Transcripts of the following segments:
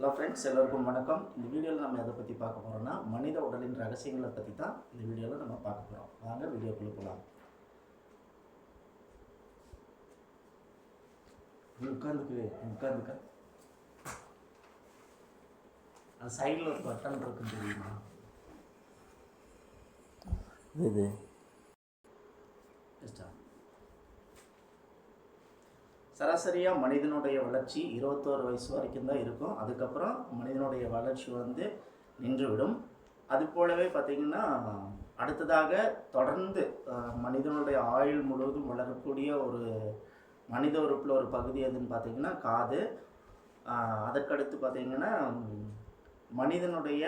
Hello friends எல்லோருக்கும் வணக்கம். இந்த வீடியோவில் நம்ம எதை பற்றி பார்க்க போகிறோம்னா மனித உடலின் ரகசியங்களை பற்றி தான் இந்த வீடியோவில் நம்ம பார்க்க போகிறோம் வாங்க வீடியோக்குள்ளே போகலாம் உட்காந்துக்கு உட்காந்துக்க அது சைடில் ஒரு பட்டன் இருக்குன்னு தெரியுமா? இது. சராசரியாக மனிதனுடைய வளர்ச்சி இருபத்தோரு வயசு வரைக்கும் தான் இருக்கும். அதுக்கப்புறம் மனிதனுடைய வளர்ச்சி வந்து நின்றுவிடும். அது போலவே பார்த்திங்கன்னா அடுத்ததாக தொடர்ந்து மனிதனுடைய ஆயுள் முழுவதும் வளரக்கூடிய ஒரு மனித உறுப்பில் ஒரு பகுதி எதுன்னு பார்த்திங்கன்னா காது. அதற்கடுத்து பார்த்திங்கன்னா மனிதனுடைய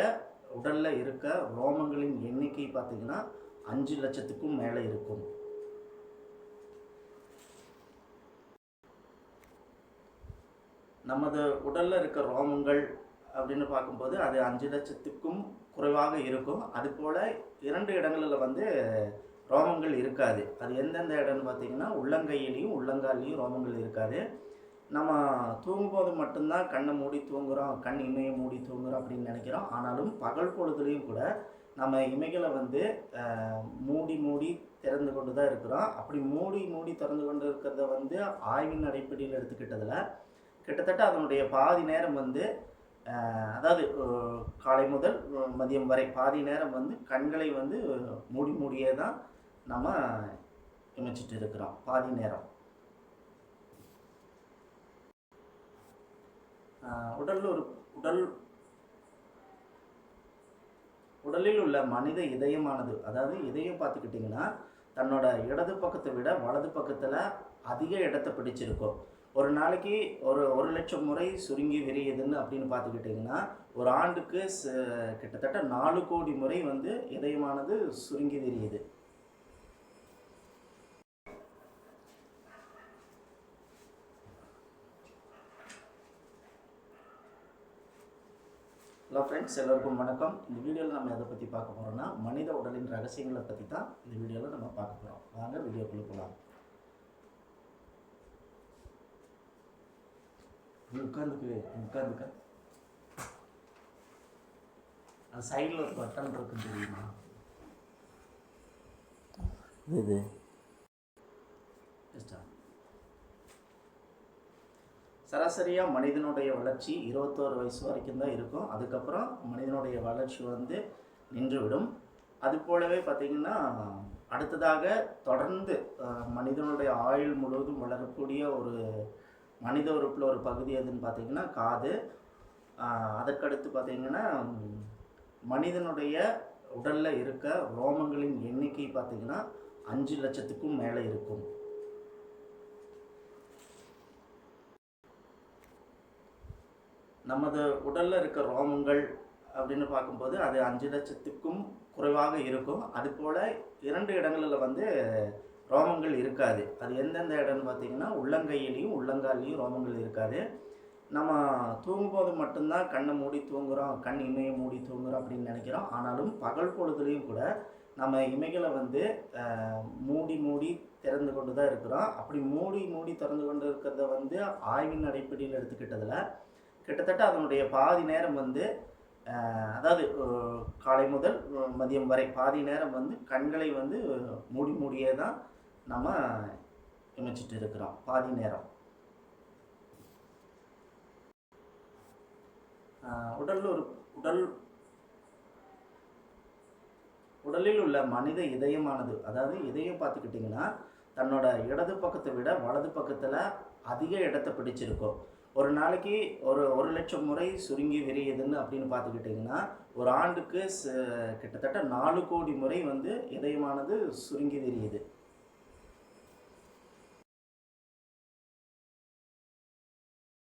உடலில் இருக்க ரோமங்களின் எண்ணிக்கை பார்த்திங்கன்னா அஞ்சு லட்சத்துக்கும் மேலே இருக்கும். நமது உடலில் இருக்க ரோமங்கள் அப்படின்னு பார்க்கும்போது அது அஞ்சு லட்சத்துக்கும் குறைவாக இருக்கும். அதுபோல் இரண்டு இடங்களில் வந்து ரோமங்கள் இருக்காது. அது எந்தெந்த இடம்னு பார்த்திங்கன்னா உள்ளங்கையிலையும் உள்ளங்கால்லையும் ரோமங்கள் இருக்காது. நம்ம தூங்கும்போது மட்டும்தான் கண்ணை மூடி தூங்குகிறோம் கண் இமையை மூடி தூங்குகிறோம் அப்படின்னு நினைக்கிறோம். ஆனாலும் பகல் பொழுதுலேயும் கூட நம்ம இமைகளை வந்து மூடி மூடி திறந்து கொண்டு தான் இருக்கிறோம். அப்படி மூடி மூடி திறந்து கொண்டு இருக்கிறத வந்து ஆய்வின் அடிப்படையில் எடுத்துக்கிட்டதில் கிட்டத்தட்ட அதனுடைய பாதி நேரம் வந்து அஹ், அதாவது காலை முதல் மதியம் வரை பாதி நேரம் வந்து கண்களை வந்து மூடி மூடியே தான் நம்ம இமைச்சிட்டு இருக்கிறோம். பாதி நேரம். அஹ், உடல் ஒரு உடல் உடலில் உள்ள மனித இதயமானது அதாவது இதயம் பார்த்துக்கிட்டிங்கன்னா தன்னோட இடது பக்கத்தை விட வலது பக்கத்தில் அதிக இடத்தை பிடிச்சிருக்கும். ஒரு நாளைக்கு ஒரு ஒரு லட்சம் முறை சுருங்கி விரியுதுன்னு அப்படின்னு பார்த்துக்கிட்டிங்கன்னா ஒரு ஆண்டுக்கு ச- கிட்டத்தட்ட நாலு கோடி முறை வந்து இதயமானது சுருங்கி விரியுது. ஹலோ ஃப்ரெண்ட்ஸ் எல்லோருக்கும் வணக்கம். இந்த வீடியோவில் நம்ம எதை பற்றி பார்க்க போகிறோம்னா மனித உடலின் ரகசியங்களை பற்றி தான் இந்த வீடியோவில் நம்ம பார்க்க போகிறோம் வாங்க வீடியோக்குள்ளே போகலாம் உட்காந்துக்கு உட்காந்துக்க அது சைடில் ஒரு பட்டன் இருக்குன்னு தெரியுமா? இது. சராசரியாக மனிதனுடைய வளர்ச்சி இருபத்தோரு வயசு வரைக்கும் தான் இருக்கும். அதுக்கப்புறம் மனிதனுடைய வளர்ச்சி வந்து நின்றுவிடும். அது போலவே பார்த்திங்கன்னா அடுத்ததாக தொடர்ந்து மனிதனுடைய ஆயுள் முழுவதும் வளரக்கூடிய ஒரு மனித உறுப்பில் ஒரு பகுதி எதுன்னு பார்த்தீங்கன்னா காது அதற்கடுத்து பார்த்தீங்கன்னா மனிதனுடைய உடலில் இருக்க ரோமங்களின் எண்ணிக்கை பார்த்திங்கன்னா அஞ்சு லட்சத்துக்கும் மேலே இருக்கும். நமது உடலில் இருக்க ரோமங்கள் அப்படின்னு பார்க்கும்போது அது அஞ்சு லட்சத்துக்கும் குறைவாக இருக்கும். அதுபோல் இரண்டு இடங்களில் வந்து ரோமங்கள் இருக்காது. அது எந்தெந்த இடம்னு பார்த்தீங்கன்னா உள்ளங்கையிலையும் உள்ளங்கால்லையும் ரோமங்கள் இருக்காது. நம்ம தூங்கும்போது மட்டும்தான் கண்ணை மூடி தூங்குறோம் கண் இமையை மூடி தூங்குகிறோம் அப்படின்னு நினைக்கிறோம். ஆனாலும் பகல் பொழுதுலேயும் கூட நம்ம இமைகளை வந்து மூடி மூடி திறந்து கொண்டு தான் இருக்கிறோம். அப்படி மூடி மூடி திறந்து கொண்டு இருக்கிறத வந்து ஆய்வின் அடிப்படையில் எடுத்துக்கிட்டதில் கிட்டத்தட்ட அதனுடைய பாதி நேரம் வந்து அதாவது காலை முதல் மதியம் வரை பாதி நேரம் வந்து கண்களை வந்து மூடி மூடியே தான் நம்ம இமைச்சிட்டு இருக்கிறோம். பாதி நேரம். உடல் ஒரு உடல் உடலில் உள்ள மனித இதயமானது அதாவது இதயம் பார்த்துக்கிட்டிங்கன்னா தன்னோட இடது பக்கத்தை விட வலது பக்கத்தில் அதிக இடத்தை பிடிச்சிருக்கும். ஒரு நாளைக்கு ஒரு ஒரு லட்சம் முறை சுருங்கி விரியுதுன்னு அப்படின்னு பார்த்துக்கிட்டிங்கன்னா ஒரு ஆண்டுக்கு கிட்டத்தட்ட நாலு கோடி முறை வந்து இதயமானது சுருங்கி விரியுது.